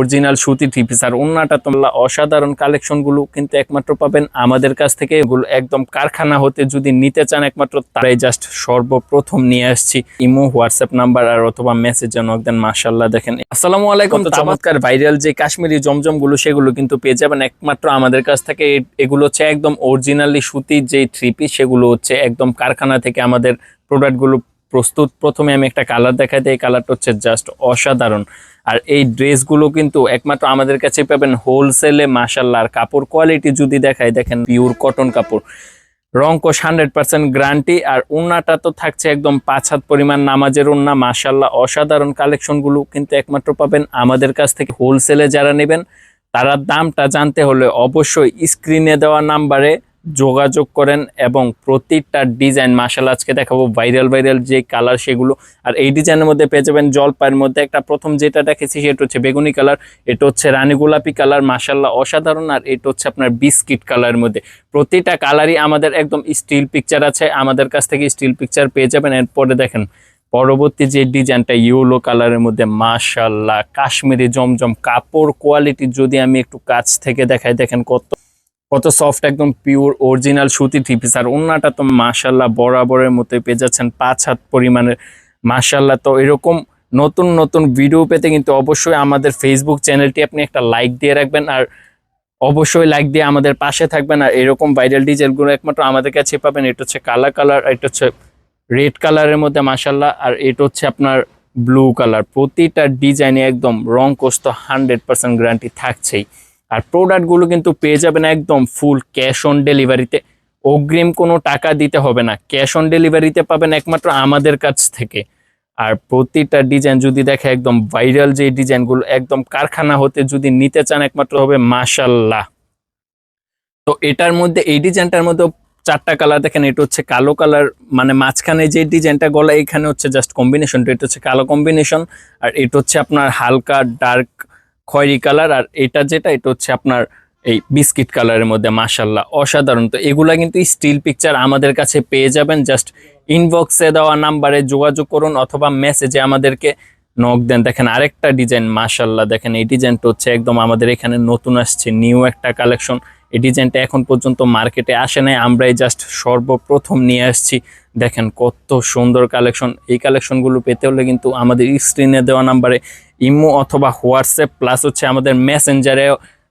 Original সুতি three piece আর অন্যটা তোমরা অসাধারণ কালেকশনগুলো কিন্তু একমাত্র পাবেন আমাদের কাছ থেকে। এগুলো একদম কারখানা হতে যদি নিতে চান একমাত্র তারাই জাস্ট সর্বপ্রথম নিয়ে আসছি। ইমো হোয়াটসঅ্যাপ নাম্বার আর অথবা মেসেজ নক দেন মাশাল্লাহ দেখেন। আসসালামু আলাইকুম চমৎকার ভাইরাল যে কাশ্মীরি জমজমগুলো সেগুলো কিন্তু পেয়ে যাবেন একমাত্র আমাদের কাছ থেকে। এগুলো হচ্ছে একদম অরিজিনালি সুতির যে থ্রি পিস সেগুলো হচ্ছে একদম কারখানা থেকে আমাদের প্রোডাক্টগুলো প্রস্তুত। প্রথমে আমি একটা কালার দেখাই দিই এই কালারটা হচ্ছে জাস্ট অসাধারণ। আর এই ড্রেসগুলো কিন্তু একমাত্র আমাদের কাছে পাবেন হোলসেলে মাসাল্লাহ আর কাপড় কোয়ালিটি যদি দেখায় দেখেন পিওর কটন কাপড়। রংকোশ হান্ড্রেড পার্সেন্ট গ্যারান্টি আর ওন্নাটা তো থাকছে একদম পাঁচ হাত পরিমাণ নামাজের ওন্না মাসাল্লাহ অসাধারণ কালেকশনগুলো কিন্তু একমাত্র পাবেন আমাদের কাছ থেকে হোলসেলে যারা নেবেন, তারা দামটা জানতে হলে অবশ্যই স্ক্রিনে দেওয়া নাম্বারে যোগাযোগ করেন এবং প্রতিটা ডিজাইন মাসাল আজকে দেখাবো ভাইরাল ভাইরাল যে কালার সেগুলো। আর এই ডিজাইনের মধ্যে পেয়ে যাবেন জলপাইয়ের মধ্যে একটা প্রথম যেটা দেখেছি সেটা হচ্ছে বেগুনি কালার, এটা হচ্ছে রানী গোলাপি কালার মাসাল্লাহ অসাধারণ। আর এটা হচ্ছে আপনার বিস্কিট কালারের মধ্যে। প্রতিটা কালারই আমাদের একদম স্টিল পিকচার আছে, আমাদের কাছ থেকে স্টিল পিকচার পেয়ে যাবেন। এরপরে দেখেন, পরবর্তী যে ডিজাইনটা ইউলো কালারের মধ্যে মাশাল্লাহ কাশ্মীরি জমজম কাপড় কোয়ালিটি যদি আমি একটু কাছ থেকে দেখাই, দেখেন কত কত সফট একদম পিওর অরিজিনাল সুতি থ্রি পিস আর ওন্নাটা তো মাশাল্লাহ বরাবরের মতো পেয়ে যাচ্ছেন, পাঁচ হাত পরিমাণের। মাশাল্লাহ তো এরকম নতুন নতুন ভিডিও পেতে কিন্তু অবশ্যই আমাদের ফেসবুক চ্যানেলটি আপনি একটা লাইক দিয়ে রাখবেন। আর অবশ্যই লাইক দিয়ে আমাদের পাশে থাকবেন। আর এরকম ভাইরাল ডিজাইনগুলো একমাত্র আমাদের কাছে পাবেন। এটা হচ্ছে কালার কালার এটা হচ্ছে রেড কালারের মধ্যে মাশাল্লাহ আর এটা হচ্ছে আপনার ব্লু কালার প্রতিটা ডিজাইনে একদম রং কোস্ত হান্ড্রেড পার্সেন্ট গ্যারান্টি থাকছেই। আর প্রোডাক্টগুলো কিন্তু পেয়ে যাবেন একদম ফুল ক্যাশ অন ডেলিভারিতে অগ্রিম কোনো টাকা দিতে হবে না। ক্যাশ অন ডেলিভারিতে পাবেন একমাত্র আমাদের কাছ থেকে। আর প্রতিটা ডিজাইন যদি দেখে একদম ভাইরাল যে ডিজাইনগুলো একদম কারখানা হতে যদি নিতে চান একমাত্র হবে মাশাল্লাহ তো এটার মধ্যে, এই ডিজাইনটার মধ্যে চারটা কালার দেখেন, এটা হচ্ছে কালো কালার মানে মাঝখানে যে ডিজাইনটা গলা এখানে হচ্ছে জাস্ট কম্বিনেশন এটা হচ্ছে কালো কম্বিনেশন আর এটা হচ্ছে আপনার হালকা ডার্ক খয়েরি কালার আর এটা যেটা, এটা হচ্ছে আপনার এই বিস্কিট কালারের মধ্যে মাসাল্লাহ অসাধারণ। তো এগুলা কিন্তু স্টিল পিকচার আমাদের কাছে পেয়ে যাবেন। জাস্ট ইনবক্সে দেওয়া নাম্বারে যোগাযোগ করুন অথবা মেসেজে আমাদেরকে নক দেন, দেখেন আরেকটা ডিজাইন মাশাল্লাহ দেখেন এই ডিজাইনটা হচ্ছে একদম আমাদের এখানে নতুন আসছে নিউ একটা কালেকশন এই ডিজাইনটা এখন পর্যন্ত মার্কেটে আসে নাই, আমরাই জাস্ট সর্বপ্রথম নিয়ে আসছি। দেখেন কত সুন্দর কালেকশন এই কালেকশনগুলো পেতে হলে কিন্তু আমাদের স্ক্রিনে দেওয়া নাম্বারে ইমো অথবা হোয়াটসঅ্যাপ প্লাস হচ্ছে আমাদের মেসেঞ্জারে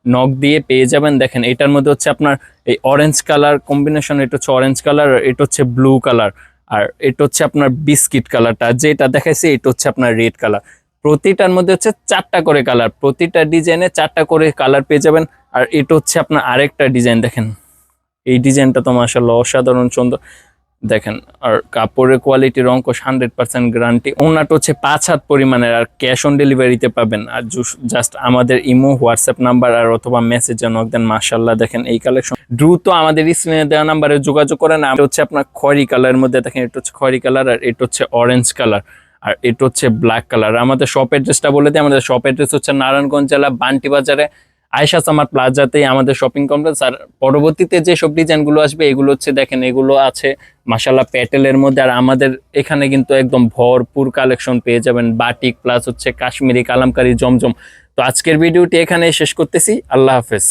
নখ দিয়ে পেয়ে যাবেন। দেখেন এটার মধ্যে হচ্ছে আপনার এই অরেঞ্জ কালার কম্বিনেশন এটা হচ্ছে অরেঞ্জ কালার এটা হচ্ছে ব্লু কালার আর এটা হচ্ছে আপনার বিস্কিট কালারটা, যেটা দেখাইছে এটা হচ্ছে আপনার রেড কালার। প্রতিটার মধ্যে হচ্ছে চারটা করে কালার, প্রতিটা ডিজাইনে চারটা করে কালার পেয়ে যাবেন। আর এটা হচ্ছে আপনার আরেকটা ডিজাইন দেখেন। এই ডিজাইনটা তো মাসাল্লাহ অসাধারণ সুন্দর। দেখেন, আর কাপড়ের কোয়ালিটি রঙ্কশ হান্ড্রেড পার্সেন্ট গ্যারান্টি ওনাটা হচ্ছে পাঁচ হাত পরিমাণের, আর ক্যাশ অন ডেলিভারিতে পাবেন। আর জাস্ট আমাদের ইমো, হোয়াটসঅ্যাপ নাম্বার আর অথবা মেসেজে নক দেন মাসাল্লাহ দেখেন, এই কালেকশন দ্রুত আমাদের স্ক্রিনে দেওয়া নাম্বারে যোগাযোগ করেন। এটা হচ্ছে আপনার খয়রি কালারের মধ্যে, দেখেন, এটা হচ্ছে খয়রি কালার আর এটা হচ্ছে অরেঞ্জ কালার আর এটা হচ্ছে ব্ল্যাক কালার আমাদের শপ অ্যাড্রেসটা বলে দিই, আমাদের শপ অ্যাড্রেস হচ্ছে নারায়ণগঞ্জ জেলা, বান্টি বাজারে। আয়সা সামার প্লাজাতেই আমাদের শপিং কমপ্লেক্স আর পরবর্তীতে যে সব ডিজাইনগুলো আসবে, এগুলো হচ্ছে দেখেন, এগুলো আছে মাসাল্লাহ প্যাটেলের মধ্যে, আর আমাদের এখানে কিন্তু একদম ভরপুর কালেকশন পেয়ে যাবেন। বাটিক প্লাস হচ্ছে কাশ্মীরি, কালামকারি, জমজম। তো আজকের ভিডিওটি এখানে শেষ করতেছি। আল্লাহ হাফেজ।